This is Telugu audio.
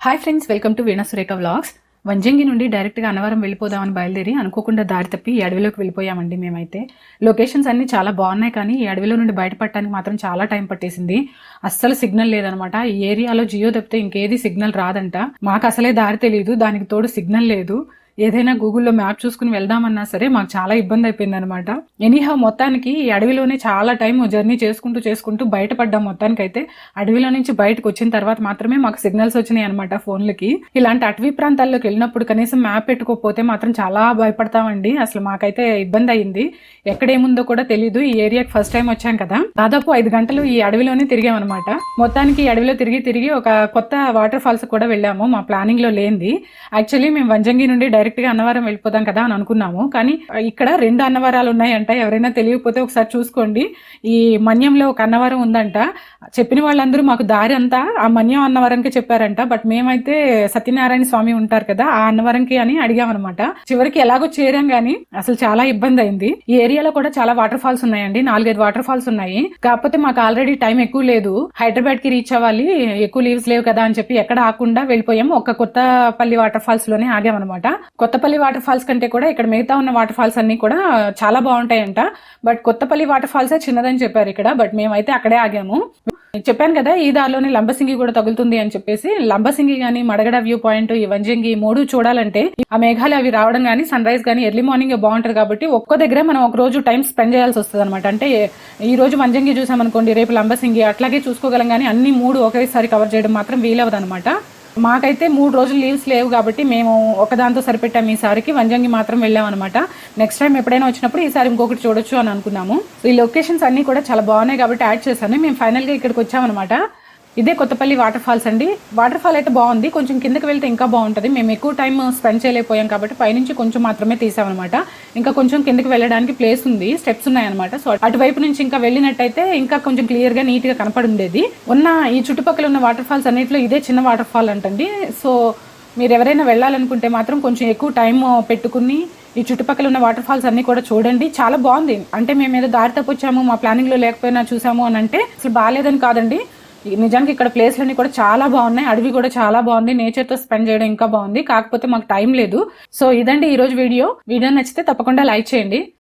Hi friends welcome to Veena Surekha vlogs Vanjangi నుండి డైరెక్ట్గా అన్నవరం వెళ్ళిపోదామని బయలుదేరి అనుకోకుండా దారి తప్పి ఈ అడవిలోకి వెళ్ళిపోయామండి మేమైతే. లొకేషన్స్ అన్నీ చాలా బాగున్నాయి కానీ ఈ అడవిలో నుండి బయటపడటానికి మాత్రం చాలా టైం పట్టేసింది. అస్సలు సిగ్నల్ లేదనమాట ఈ ఏరియాలో జియో తప్పితే ఇంకేది సిగ్నల్ రాదంట. మాకు అసలే దారి తెలియదు దానికి తోడు సిగ్నల్ లేదు. ఏదైనా గూగుల్లో మ్యాప్ చూసుకుని వెళ్దామన్నా సరే మాకు చాలా ఇబ్బంది అయిపోయింది అనమాట ఎనీహా మొత్తానికి ఈ అడవిలోనే చాలా టైం జర్నీ చేసుకుంటూ చేసుకుంటూ బయటపడ్డాం మొత్తానికి అయితే అడవిలో నుంచి బయటకు వచ్చిన తర్వాత మాత్రమే మాకు సిగ్నల్స్ వచ్చినాయి అనమాట ఫోన్లకి. ఇలాంటి అటవీ ప్రాంతాల్లోకి వెళ్ళినప్పుడు కనీసం మ్యాప్ పెట్టుకోకపోతే మాత్రం చాలా భయపడతామండి. అసలు మాకైతే ఇబ్బంది అయింది. ఎక్కడేముందో కూడా తెలియదు ఈ ఏరియాకి ఫస్ట్ టైం వచ్చాం కదా. దాదాపు ఐదు గంటలు ఈ అడవిలోనే తిరిగామన్నమాట మొత్తానికి ఈ అడవిలో తిరిగి తిరిగి ఒక కొత్త వాటర్ ఫాల్స్ కూడా వెళ్ళాము. మా ప్లానింగ్లో లేనిది. యాక్చువల్లీ మేము వంజంగి నుండి డైరెక్ట్ డైరెక్ట్గా అన్నవరం వెళ్ళిపోదాం కదా అని అనుకున్నాము. కానీ ఇక్కడ రెండు అన్నవరాలు ఉన్నాయంట. ఎవరైనా తెలియకపోతే ఒకసారి చూసుకోండి. ఈ మన్యంలో ఒక అన్నవరం ఉందంట. చెప్పిన వాళ్ళందరూ మాకు దారి అంతా ఆ మన్యం అన్నవరంకి చెప్పారంట. బట్ మేమైతే సత్యనారాయణ స్వామి ఉంటారు కదా ఆ అన్నవరంకి అని అడిగామన్నమాట. చివరికి ఎలాగో చేరాం గానీ అసలు చాలా ఇబ్బంది అయింది. ఈ ఏరియాలో కూడా చాలా వాటర్ ఫాల్స్ ఉన్నాయండి. నాలుగైదు వాటర్ ఫాల్స్ ఉన్నాయి. కాకపోతే మాకు ఆల్రెడీ టైం ఎక్కువ లేదు. హైదరాబాద్కి రీచ్ అవ్వాలి. ఎక్కువ లీవ్స్ లేవు కదా అని చెప్పి ఎక్కడ ఆకుండా వెళ్ళిపోయాము ఒక కొత్తపల్లి వాటర్ ఫాల్స్లోనే ఆగామన్నమాట. కొత్తపల్లి వాటర్ ఫాల్స్ కంటే కూడా ఇక్కడ మిగతా ఉన్న వాటర్ ఫాల్స్ అన్ని కూడా చాలా బాగుంటాయంట. బట్ కొత్తపల్లి వాటర్ ఫాల్సే చిన్నదని చెప్పారు ఇక్కడ. బట్ మేమైతే అక్కడే ఆగాము. చెప్పాను కదా ఈ దారిలోనే లంబసింగి కూడా తగులుతుంది అని చెప్పేసి లంబసింగి గానీ మడగడ వ్యూ పాయింట్ ఈ వంజంగి మూడు చూడాలంటే ఆ మేఘాలు అవి రావడం గానీ సన్ రైజ్ గానీ ఎర్లీ మార్నింగ్ బాగుంటది కాబట్టి ఒక్కో దగ్గర మనం ఒక రోజు టైం స్పెండ్ చేయాల్సి వస్తుంది అనమాట అంటే ఈ రోజు వంజంగి చూసామనుకోండి రేపు లంబసింగి అట్లాగే చూసుకోగలం కానీ అన్ని మూడు ఒకేసారి కవర్ చేయడం మాత్రం వీలవదనమాట అనమాట మాకైతే మూడు రోజులు లీవ్స్ లేవు కాబట్టి మేము ఒకదాంతో సరిపెట్టాం ఈసారికి వంజంగి మాత్రం వెళ్ళామన్నమాట నెక్స్ట్ టైం ఎప్పుడైనా వచ్చినప్పుడు ఈసారి ఇంకొకటి చూడొచ్చు అని అనుకున్నాము. ఈ లొకేషన్స్ అన్నీ కూడా చాలా బాగున్నాయి కాబట్టి యాడ్ చేశాను. మేము ఫైనల్గా ఇక్కడికి వచ్చామన్నమాట. ఇదే కొత్తపల్లి వాటర్ ఫాల్స్ అండి. వాటర్ ఫాల్ అయితే బాగుంది. కొంచెం కిందకి వెళ్తే ఇంకా బాగుంటుంది. మేము ఎక్కువ టైం uh, స్పెండ్ చేయలేకపోయాం కాబట్టి పైనుంచి కొంచెం మాత్రమే తీసామన్నమాట. ఇంకా కొంచెం కిందకి వెళ్ళడానికి ప్లేస్ ఉంది. స్టెప్స్ ఉన్నాయన్నమాట. సో అటువైపు నుంచి ఇంకా వెళ్ళినట్టయితే ఇంకా కొంచెం క్లియర్గా నీట్గా కనపడి ఉండేది ఉన్న ఈ చుట్టుపక్కల ఉన్న వాటర్ ఫాల్స్ అన్నింటిలో ఇదే చిన్న వాటర్ ఫాల్ అంటండి. సో మీరు ఎవరైనా వెళ్ళాలనుకుంటే మాత్రం కొంచెం ఎక్కువ టైం uh, పెట్టుకుని ఈ చుట్టుపక్కల ఉన్న వాటర్ ఫాల్స్ అన్ని కూడా చూడండి. చాలా బాగుంది. అంటే మేము ఏదో దారి తప్పొచ్చాము మా ప్లానింగ్లో లేకపోయినా చూసాము అని అంటే అసలు బాగాలేదని కాదండి. నిజానికి ఇక్కడ ప్లేస్లన్నీ కూడా చాలా బాగున్నాయి. అడవి కూడా చాలా బాగుంది. నేచర్తో స్పెండ్ చేయడం ఇంకా బాగుంది. కాకపోతే మాకు టైం లేదు. సో ఇదండి ఈరోజు వీడియో. వీడియో నచ్చితే తప్పకుండా లైక్ చేయండి.